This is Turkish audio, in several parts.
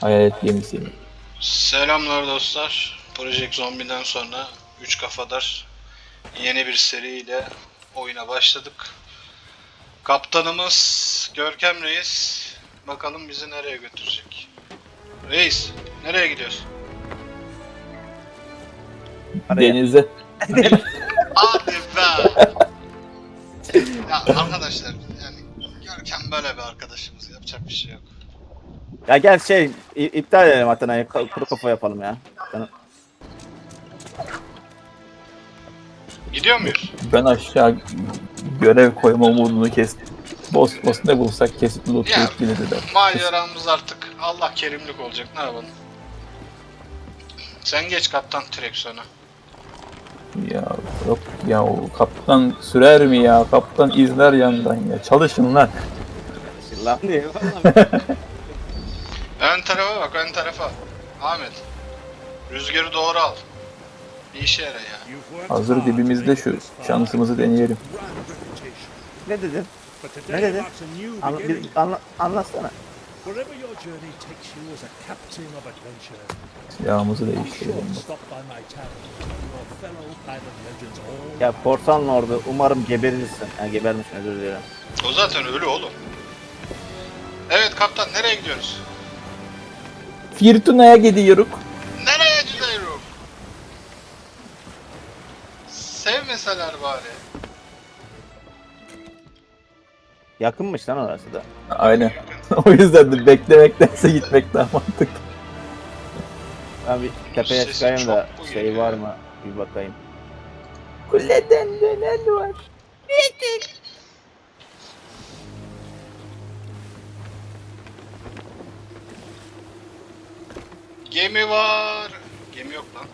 Hayalet gemisi. Selamlar dostlar. Project Zombi'den sonra 3 kafadar yeni bir seriyle oyuna başladık. Kaptanımız Görkem Reis. Bakalım bizi nereye götürecek. Reis, nereye gidiyorsun? Araya. Denize. Hadi be! ya arkadaşlar yani Görkem böyle bir arkadaşımız yapacak bir şey yok. Ya gel şey i- iptal edelim Atana'yı ka- kuru kafa yapalım ya. Canım. Gidiyor muyuz? Ben aşağı görev koyma umudunu kestim. Boss boss ne bulsak kesip Ya. lootlayıp gideriz. Maceramız artık Allah kerimlik olacak ne yapalım. Sen geç kaptan direksiyona. Ya yok ya o kaptan sürer mi ya? Kaptan izler yandan ya. Çalışın lan. Lan diye. tarafa bak ön tarafa. Ahmet. Rüzgarı doğru al. Bir işe yara ya. Hazır dibimizde şu şansımızı deneyelim. ne dedin? Ne dedi? Anla, bir, anla, anlatsana. Silahımızı değiştirelim. Ya korsan orada umarım geberirsin. Ha gebermişsin özür dilerim. O zaten ölü oğlum. Evet kaptan nereye gidiyoruz? Firtuna'ya gidiyoruz. Nereye gidiyoruz? Sevmeseler bari. Yakınmış lan orası da. Aynen. o yüzden de beklemektense gitmek daha mantıklı. Ben bir tepeye Sesi çıkayım da çok şey var ya. mı bir bakayım. Kuleden dönen var. Gemi var. Gemi yok lan.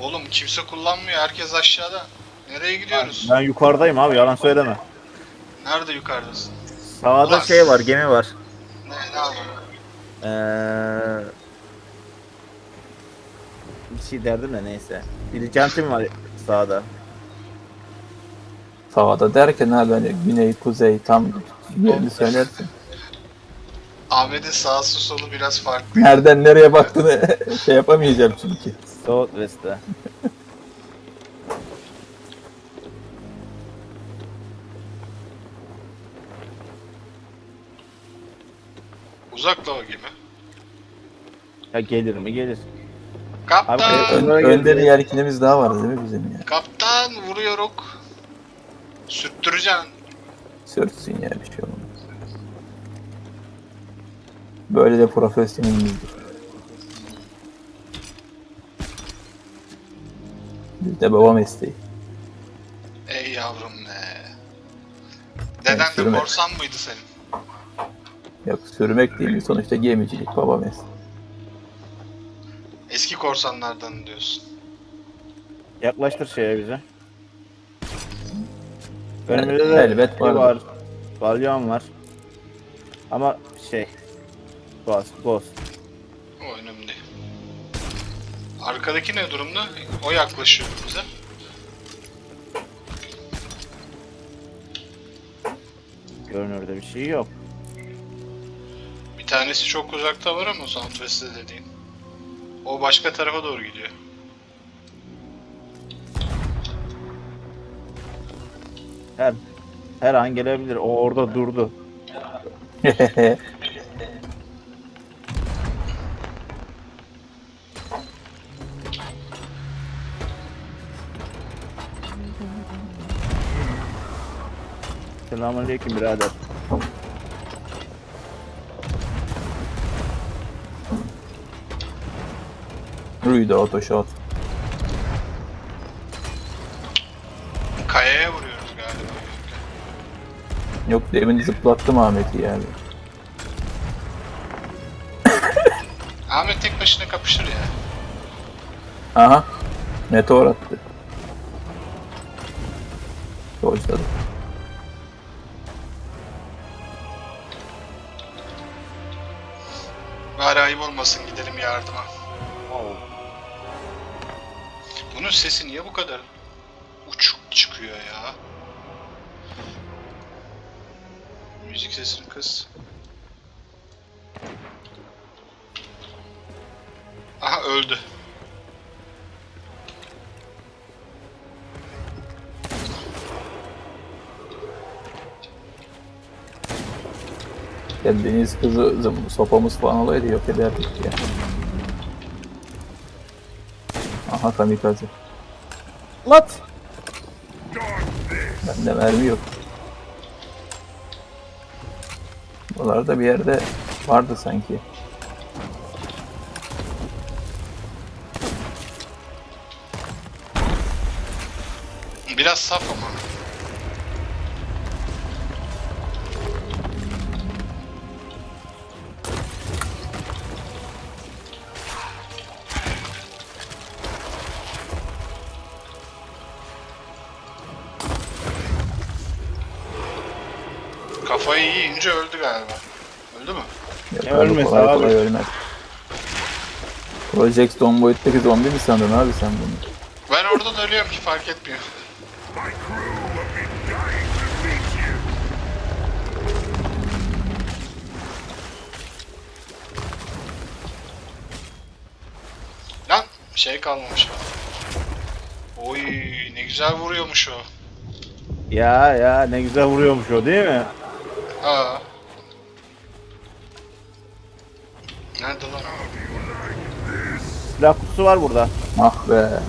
Oğlum kimse kullanmıyor. Herkes aşağıda. Nereye gidiyoruz? Ben yukarıdayım abi yalan söyleme. Nerede yukarıdasın? Sağda Ulan. şey var gemi var. Ne, ne yapalım? Eee bir şey derdim de neyse. Diligentim var sağda. Sağda derken ha böyle güney kuzey tam yerini söylersin. Ahmet'in sağsı solu biraz farklı. Nereden nereye baktığını şey yapamayacağım çünkü. Southwest'te. Uzakta o gemi. Ya gelir mi gelir. Kaptan! Abi, Ön, Onlara önde bir girdi. yelkenimiz daha vardı değil mi bizim ya? Kaptan vuruyoruz. Sürttüreceksin. Sörtsün ya bir şey olmaz. Böyle de profesyonelimizdir. Biz de baba mesleği. Ey yavrum be. Deden de korsan mıydı senin? Yok sürmek değil sonuçta gemicilik baba mesleği. Eski korsanlardan diyorsun. Yaklaştır şeye bize. Önümüzde de elbet şey var. Balyon var. Ama şey. Ghost, Ghost. O önemli. Arkadaki ne durumda? O yaklaşıyor bize. Görünürde bir şey yok. Bir tanesi çok uzakta var ama Southwest'te dediğin. O başka tarafa doğru gidiyor. Her her an gelebilir. O orada durdu. Selamünaleyküm birader. Ruyda otoşot. Kayaya vuruyoruz galiba. Yok demin zıplattım Ahmet'i yani. Ahmet tek başına kapışır ya. Aha. Meteor attı. Dojladı. Olmasın gidelim yardıma. Bunun sesi niye bu kadar uçuk çıkıyor ya? Müzik sesini kıs. Aha öldü. Ya deniz kızı zı- sopamız falan olaydı yok ederdik ya. Aha kamikaze. Lat. Bende mermi yok. Buralarda bir yerde vardı sanki. Biraz saf ama. Galiba. Öldü mü? Yok Ya abi, ölmez kolay abi. kolay ölmez. Project Stone boyuttaki zombi mi sandın abi sen bunu? Ben oradan ölüyorum ki fark etmiyor. Lan şey kalmamış. Oy ne güzel vuruyormuş o. Ya ya ne güzel vuruyormuş o değil mi? Aa. Silah kutusu var burada. Ah be.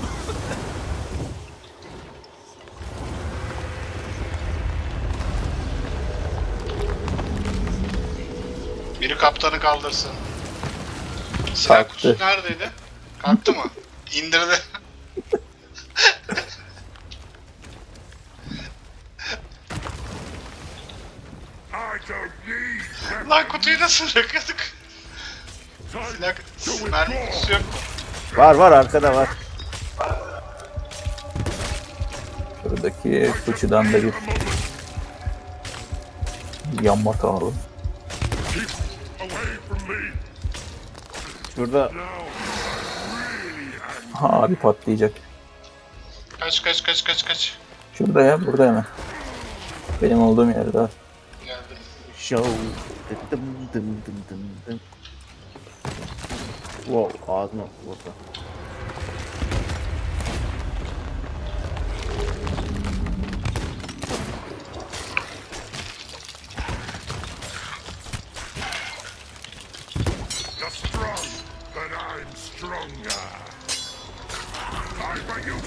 Biri kaptanı kaldırsın. Silah Kalktı. kutusu neredeydi? Kalktı mı? İndirdi. Lan kutuyu nasıl bırakıyorduk? Silah mermi kutusu yok mu? Var var arkada var. Şuradaki fıçıdan da bir yanma alalım. Şurada Ha abi patlayacak. Kaç kaç kaç kaç kaç. Şurada ya burada hemen. Benim olduğum yerde. Geldim. show. Dım dım dım dım dım.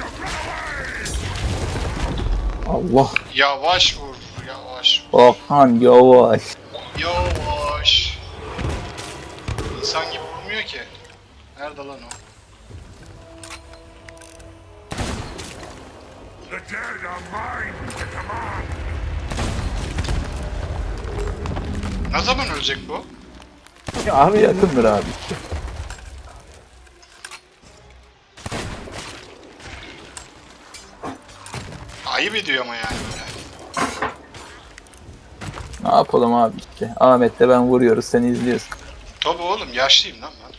To run away! Allah. Yavaş vur. Yavaş. Okan yavaş. Yavaş. İnsan gibi vurmuyor ki. Nerede lan o? The dead are mine to command! Ne zaman ölecek bu? Ya abi Yakındır abi. Ayıp ediyor ama yani. Ne yapalım abi işte. Ahmet'le ben vuruyoruz sen izliyorsun. Tabi oğlum yaşlıyım lan ben.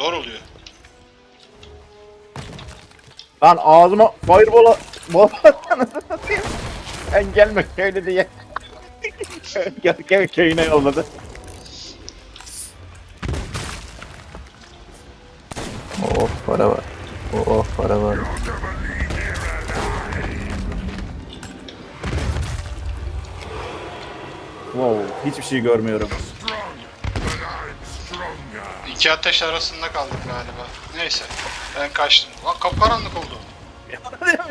Zor oluyor. Lan ağzıma fireball'a bol. Ben gelme köylü diye. gel gel köyüne yolladı. Oh para var. Oh para var. Wow hiçbir şey görmüyorum. İki ateş arasında kaldık galiba. Neyse. Ben kaçtım. Lan kapkaranlık oldu.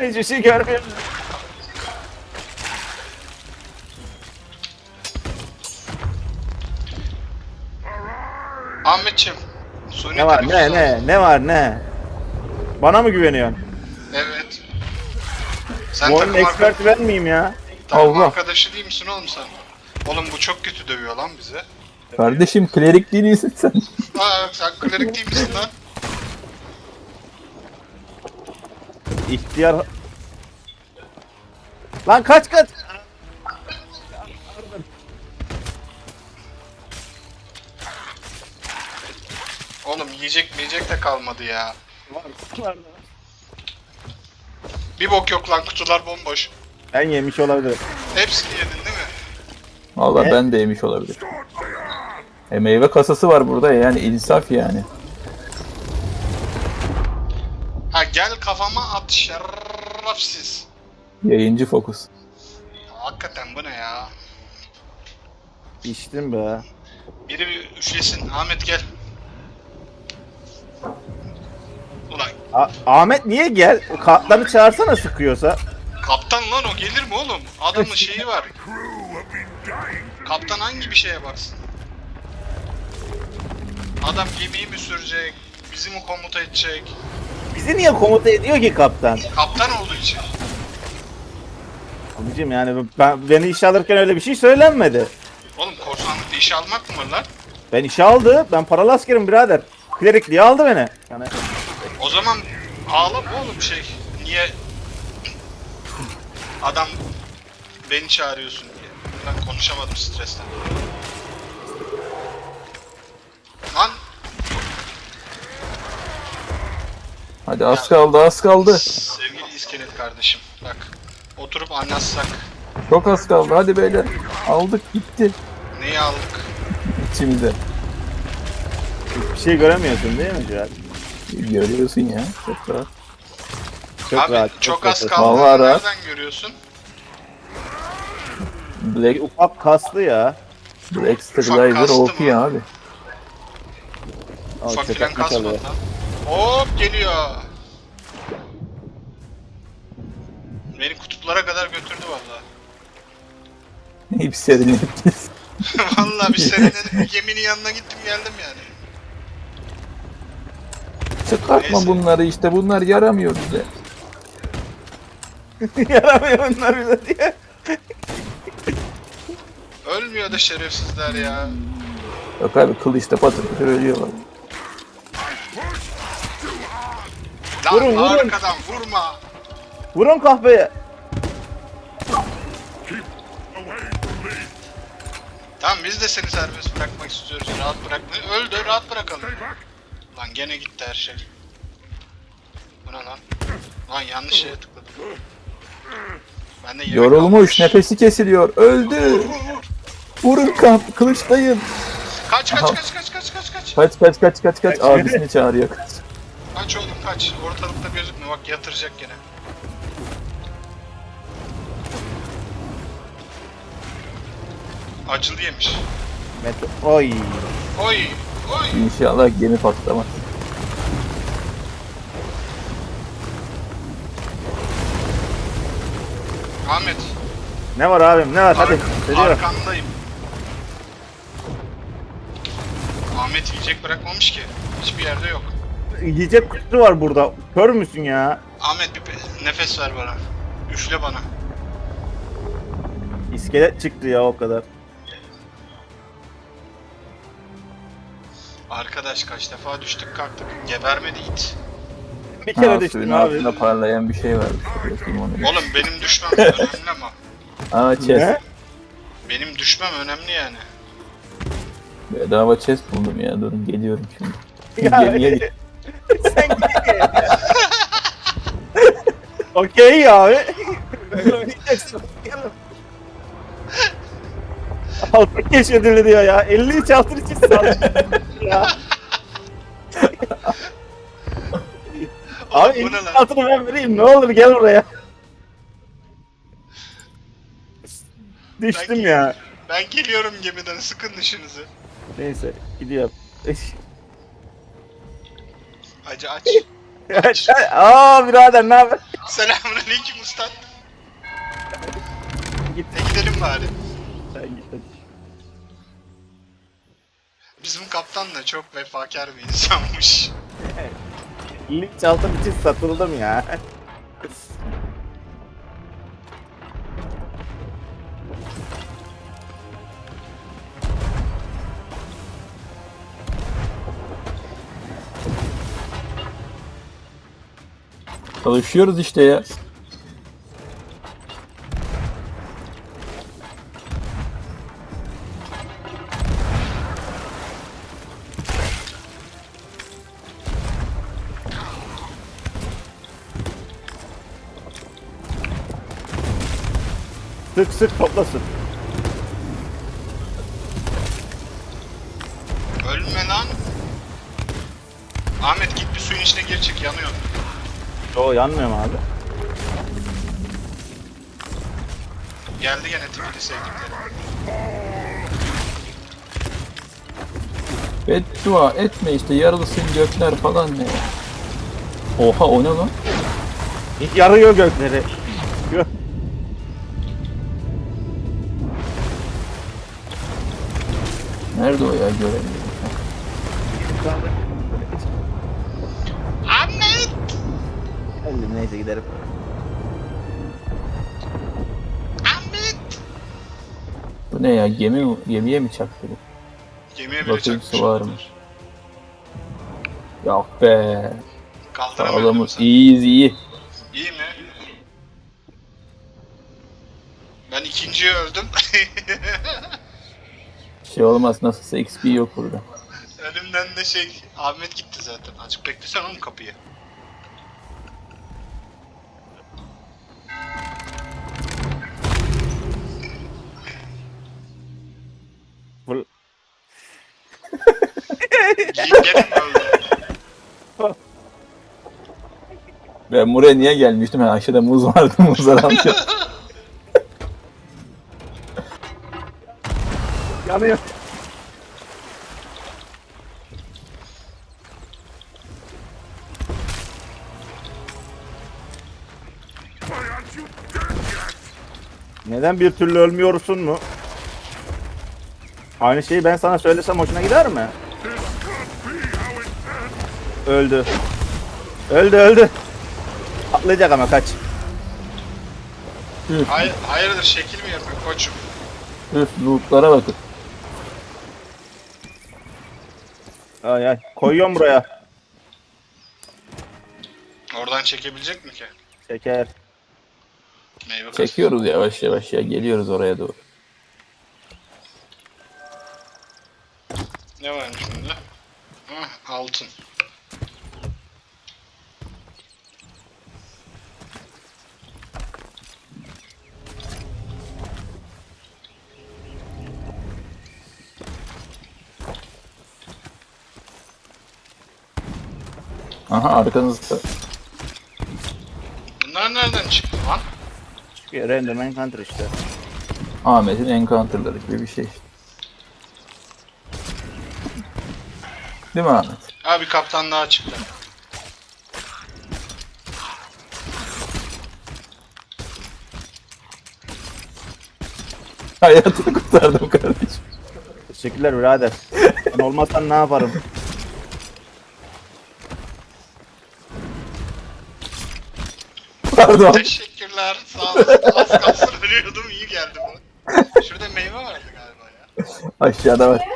hiçbir şey görmüyorum. Ahmetçim. Suni Ne var ne ne ne var ne? Bana mı güveniyorsun? Evet. Sen Bu oyunun takım, arka- eksperti ben miyim ya? takım Allah. arkadaşı değil misin oğlum sen? Oğlum bu çok kötü dövüyor lan bizi. Kardeşim klerik değil misin sen? Aa sen klerik değil misin lan? İhtiyar... Lan kaç kaç! Oğlum yiyecek yiyecek de kalmadı ya. Var, var. Bir bok yok lan kutular bomboş. Ben yemiş olabilirim. Hepsini yedin değil mi? Valla ben de yemiş olabilir. E meyve kasası var burada yani insaf yani. Ha gel kafama at şerefsiz. Yayıncı fokus. Hakikaten bu ne ya? İçtim be. Biri bir üşlesin. Ahmet gel. Ulan A- Ahmet niye gel? O Kartlarını çağırsana sıkıyorsa. kaptan lan o gelir mi oğlum? Adamın şeyi var. Kaptan hangi bir şeye baksın? Adam gemiyi mi sürecek? Bizi mi komuta edecek? Bizi niye komuta ediyor ki kaptan? Kaptan olduğu için. Abicim yani ben, beni işe alırken öyle bir şey söylenmedi. Oğlum korsanlıkta işe almak mı var lan? Ben işe aldı. Ben paralı askerim birader. Klerikliğe aldı beni. Yani O zaman ağla oğlum şey. Niye adam beni çağırıyorsun diye. Ben konuşamadım stresten. Lan Hadi az kaldı az kaldı. sevgili iskelet kardeşim bak oturup anlatsak Çok az kaldı hadi beyler. Aldık gitti. neyi aldık? İçimize. hiçbir şey göremiyorsun değil mi Cihat? Görüyorsun ya. Çok rahat. Çok Abi rahat. çok az rahat. kaldı. Vallahi rahat. Nereden görüyorsun? Black, ufak kaslı ya. Black Sterilizer kastı OP mı? abi. Al, Ufak filan mi kasmadı. Hop geliyor. Beni kutuplara kadar götürdü vallahi. Hep serinledik. vallahi bir serinledim. Geminin yanına gittim geldim yani. Çıkartma Neyse. bunları işte bunlar yaramıyor bize. Yaramıyor bunlar bize diye. Ölmüyor da şerefsizler ya. Yok abi kılıçta patır patır ölüyorlar. Lan Vurun, vurun. arkadan vurma. Vurun kahveye. Tamam biz de seni serbest bırakmak istiyoruz. Rahat bırakma. Öldü rahat bırakalım. Lan gene gitti her şey. Bu ne lan? Lan yanlış şeye tıkladım. Ben de yemek Yorulmuş almış. nefesi kesiliyor öldü. Vurun kamp kılıçlayın. Kaç kaç kaç kaç kaç kaç kaç. Kaç kaç kaç abisini çağırıyor kaç. Kaç oğlum kaç. Ortalıkta gözükme bak yatıracak gene. Acılı yemiş. Met- Oy. Oy oy. İnşallah gemi patlamaz. Ahmet. Ne var abim ne var hadi. Ar- Söylüyorum. arkandayım. Ahmet yiyecek bırakmamış ki. Hiçbir yerde yok. Yiyecek kutusu var burada. Kör müsün ya? Ahmet bir nefes ver bana. Üfle bana. İskelet çıktı ya o kadar. Arkadaş kaç defa düştük kalktık. Gebermedi it. Bir kere Ha, düştüm suyun abi. altında parlayan bir şey var. Bakayım onu. Oğlum benim düşmem önemli ama. Aa chest. Ne? Benim düşmem önemli yani. Bedava chest buldum ya durun geliyorum şimdi. Ya, Gemiye git. Sen git. Okey abi. Altın keşfedildi diyor ya. 53 altın için sağlık. ya. Abi bu 53 ne lan? altını ben vereyim ne olur gel buraya. Düştüm Ben- ya. Ben geliyorum gemiden sıkın dişinizi. Neyse gidiyorum. Hacı aç. Aa birader ne haber? Selamünaleyküm usta. Git. E gidelim bari. Sen git hadi. Bizim kaptan da çok vefakar bir insanmış. 53 altın için satıldım ya. Çalışıyoruz işte ya. Sık sık toplasın. Ölme lan. Ahmet git bir suyun içine gir çık yanıyor. O yanmıyor mu abi? Geldi gene tipini sevdikleri. Beddua etme işte yarılısın gökler falan ne ya. Oha o ne lan? Yarıyor gökleri. Gö Nerede o ya göremiyorum. Neyse giderim. Ahmet! Bu ne ya gemi mi- gemiye mi çaktı bu? Gemiye bile Bakayım çakmış. su var mı? Yok be. Kaldıramadım Sağlamız sen. iyiyiz iyi. İyi mi? Ben ikinciye öldüm. Şey olmaz nasılsa XP yok burada. Önümden de şey Ahmet gitti zaten. Azıcık beklesen oğlum kapıyı. Ben buraya niye gelmiştim? Ha, aşağıda muz vardı muzları alacağım. Yanıyor. Neden bir türlü ölmüyorsun mu? Aynı şeyi ben sana söylesem hoşuna gider mi? Öldü. Öldü öldü. Atlayacak ama kaç. üf, Hayır, hayırdır şekil mi yapıyor koçum? üf lootlara bakın. Ay ay. Koyuyorum buraya. Oradan çekebilecek mi ki? Şeker. Meyve kasası. Çekiyoruz yavaş yavaş ya geliyoruz oraya doğru. Ne varmış bunda? Hah, altın. Aha arkanızda. Bunlar nereden çıktı lan? Random encounter işte. Ahmet'in encounter'ları gibi bir şey. Değil mi Ahmet? Ha bir kaptan daha çıktı. Hayatını kurtardım kardeşim. Teşekkürler birader. Sen olmazsan ne yaparım? Pardon. Teşekkürler. Sağ olasın. Az kalsın ölüyordum. iyi geldi bu. Şurada meyve vardı galiba ya. Aşağıda var.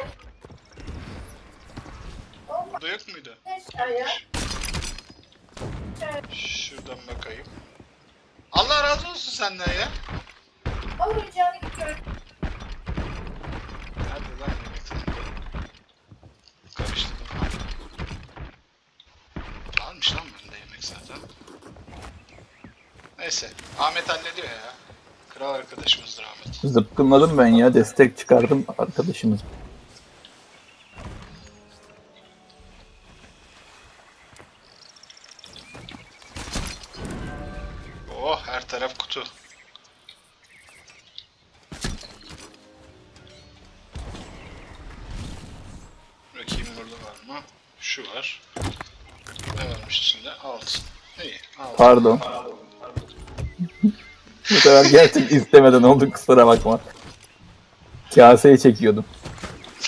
Burada yok muydu? Şuradan bakayım. Allah razı olsun senden ya. Nerede lan yemek Karıştırdım. Varmış lan bende yemek zaten. Neyse. Ahmet hallediyor ya. Kral arkadaşımızdır Ahmet. Zıpkınladım ben ya. Destek çıkardım arkadaşımız. Oh her taraf kutu. Bakayım burada var mı? Şu var. Ne varmış içinde? Altın. İyi. Altın. Pardon. Sefer gerçekten istemeden oldu kusura bakma. Kaseyi çekiyordum.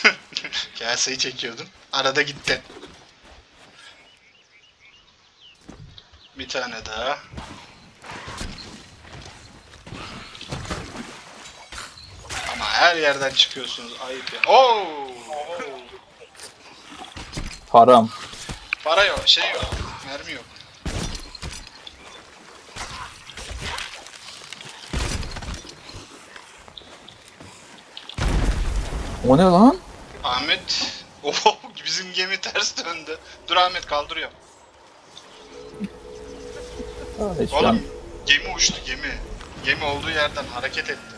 Kaseyi çekiyordun. Arada gitti. Bir tane daha. Ama her yerden çıkıyorsunuz. Ayıp ya. Oo! Haram. Para yok, şey yok. Mermi yok. O ne lan? Ahmet. Oh, bizim gemi ters döndü. Dur Ahmet kaldırıyorum. Ay, şu an- Oğlum gemi uçtu gemi. Gemi olduğu yerden hareket etti.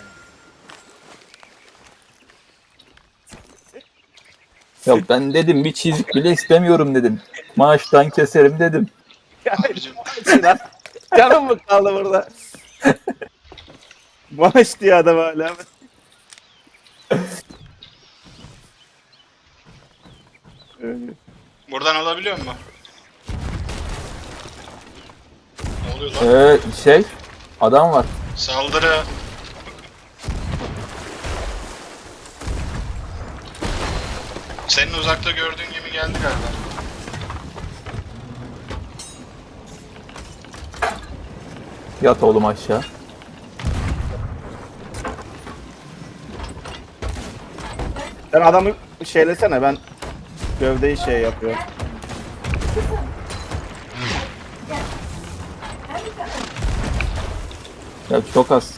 Ya ben dedim bir çizik bile istemiyorum dedim. maaştan keserim dedim. Abicim Lan, Canım mı kaldı burada? Maaş diyor adam hala. Buradan alabiliyor mu? Ne oluyor lan? Ee, şey adam var. Saldırı. Senin uzakta gördüğün gibi geldi galiba. Yat oğlum aşağı. Sen adamı şeylesene ben gövdeyi şey yapıyorum. Ya çok az.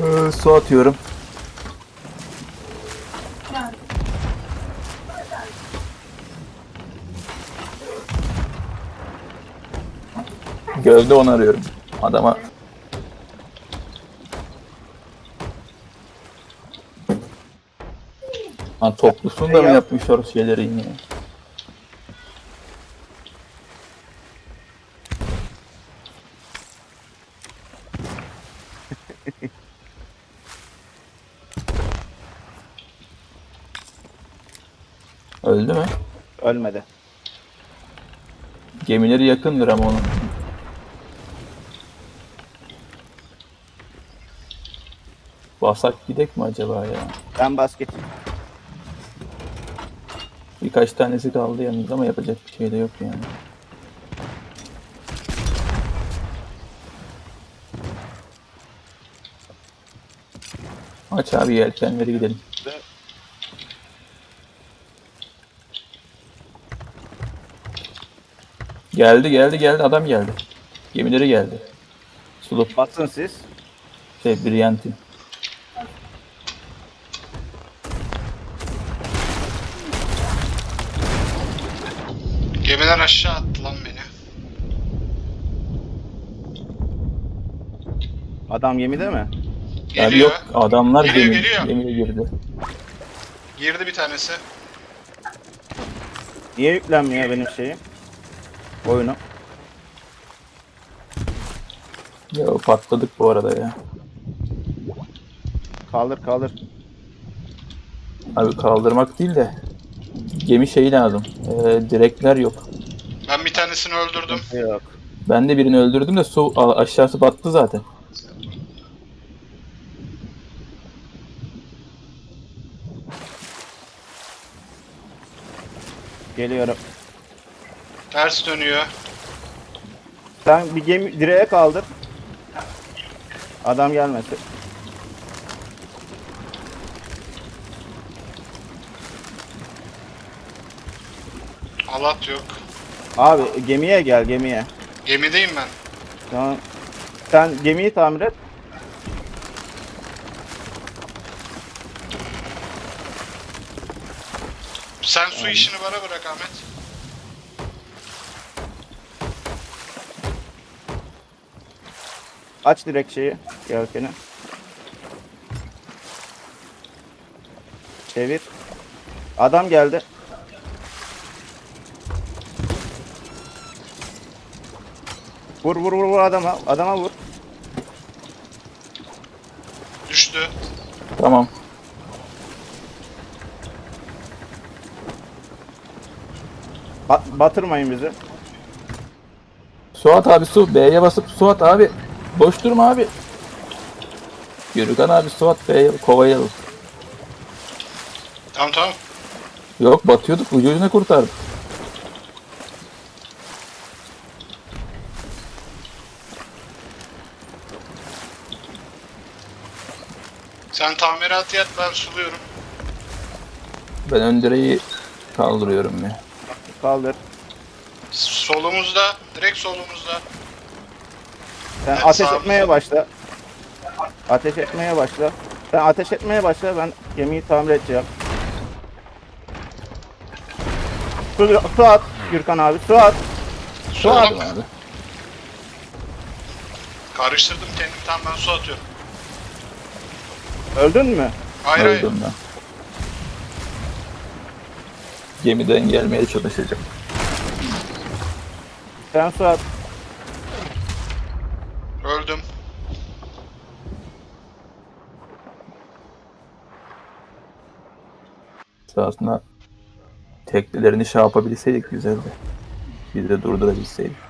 Ee, su atıyorum. Gövde onarıyorum. Adama Ha toplusunu da mı Ya. yapmışlar şeyleri yine? Öldü mü? Ölmedi. Gemileri yakındır ama onun. Basak gidek mi acaba ya? Ben basket. Birkaç tanesi kaldı yanımızda ama yapacak bir şey de yok yani. Aç abi yelkenleri gidelim. Geldi geldi geldi adam geldi. Gemileri geldi. Sulup Basın siz. şey Brilliant'in. Gemiler aşağı attı lan beni. Adam gemide mi? Geliyor. Abi yok adamlar Geliyor, gemi, geliyor. gemiye girdi. Girdi bir tanesi. Niye yüklenmiyor benim şeyim? Oyunu. Ya patladık bu arada ya. Kaldır kaldır. Abi kaldırmak değil de gemi şeyi lazım. Ee, direkler yok. Ben bir tanesini öldürdüm. Yok. Ben de birini öldürdüm de su a- aşağısı battı zaten. Geliyorum. Ters dönüyor. Sen bir gemi direğe kaldır. Adam gelmesin. Halat yok. Abi gemiye gel gemiye. Gemideyim ben. Tamam. Sen gemiyi tamir et. Sen su işini bana bırak Ahmet. Aç direkt şeyi. Yelkeni. Çevir. Adam geldi. Vur vur vur vur adama. Adama vur. Düştü. Tamam. Ba- batırmayın bizi. Suat abi su. B'ye basıp Suat abi. Boş durma abi. Yürükan abi Suat B'ye kovayalım. Tamam tamam. Yok batıyorduk ucu ucuna kurtardık. Sen tamirat yat ben suluyorum. Ben ön direği kaldırıyorum ya. Kaldır. Solumuzda. Direkt solumuzda. Sen Evet, ateş sağ- etmeye başla. Ateş etmeye başla. Sen ateş etmeye başla ben gemiyi tamir edeceğim. Su, su at Gürkan abi su at. Su at. Solum. Abi. Karıştırdım kendimi tam ben su atıyorum. Öldün mü? Hayır hayır. Öldüm ben. gemiden gelmeye çalışacağım. Sen Suat Öldüm. Aslında teknelerini şey yapabilseydik güzeldi. Bir de durdurabilseydik.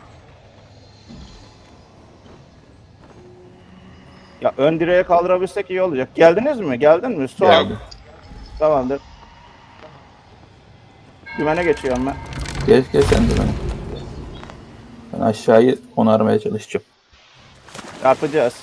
Ya ön direğe kaldırabilsek iyi olacak. Geldiniz mi? Geldin mi? Suat. Geldi. Tamamdır. Dümene geçiyorum ben. Geç geç sen de ben. Ben aşağıyı onarmaya çalışacağım. Çarpacağız.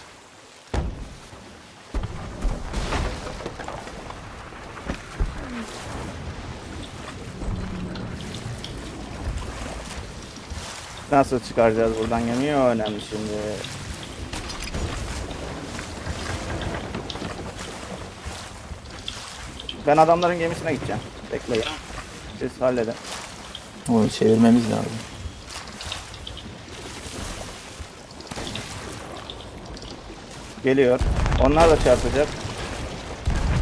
Nasıl çıkaracağız buradan gemiyi o önemli şimdi. Ben adamların gemisine gideceğim. Bekleyin. Siz halledin. Onu çevirmemiz lazım. Geliyor. Onlar da çarpacak.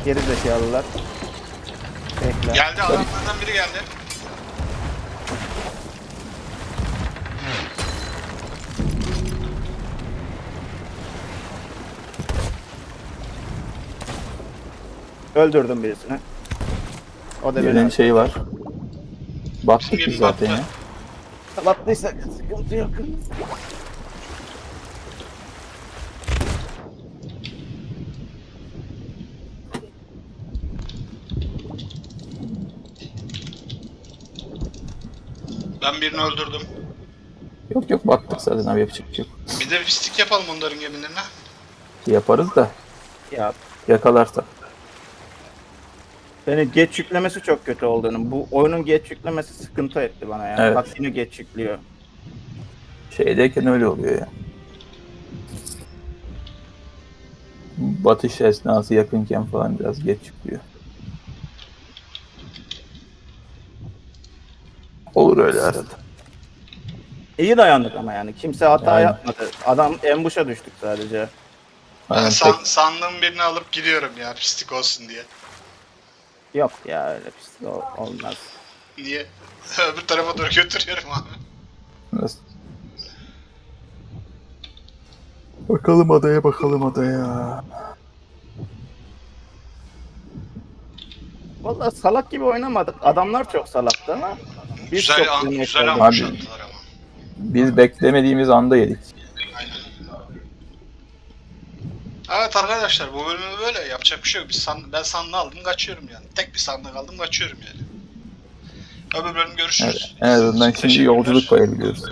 Geri zekalılar. Bekle. Geldi adamlardan biri geldi. Öldürdüm birisini. O da Birinin beni şeyi var. Baktık biz zaten ya. Battıysa sıkıntı yok. Ben birini öldürdüm. Yok yok baktık zaten abi yapacak bir şey yok. Bir de pislik yapalım onların gemilerine. Yaparız da Ya yakalarsak. Beni geç yüklemesi çok kötü olduğunu. Bu oyunun geç yüklemesi sıkıntı etti bana ya. Evet. Bak yine geç yüklüyor. Şeydeyken öyle oluyor ya. Batış esnası yakınken falan biraz geç çıkıyor. Olur öyle arada. İyi dayandık ama yani. Kimse hata Aynen. yapmadı. Adam embuşa düştük sadece. Ben Aynen san, tek- sandığım birini alıp gidiyorum ya pislik olsun diye. Yok ya öyle pis ol- olmaz. Niye? Öbür tarafa doğru götürüyorum abi. Nasıl? Bakalım adaya bakalım adaya. Vallahi salak gibi oynamadık. Adamlar çok salaktı ama biz güzel çok an, yemek güzel yedik. Abi. attılar ama. Biz beklemediğimiz anda yedik. Aynen. Evet arkadaşlar bu bölümü böyle yapacak bir şey yok. Biz san, ben sandığı aldım kaçıyorum yani. Tek bir sandık aldım kaçıyorum yani. Öbür bölüm görüşürüz. Evet, en azından şimdi yolculuk koyabiliyoruz.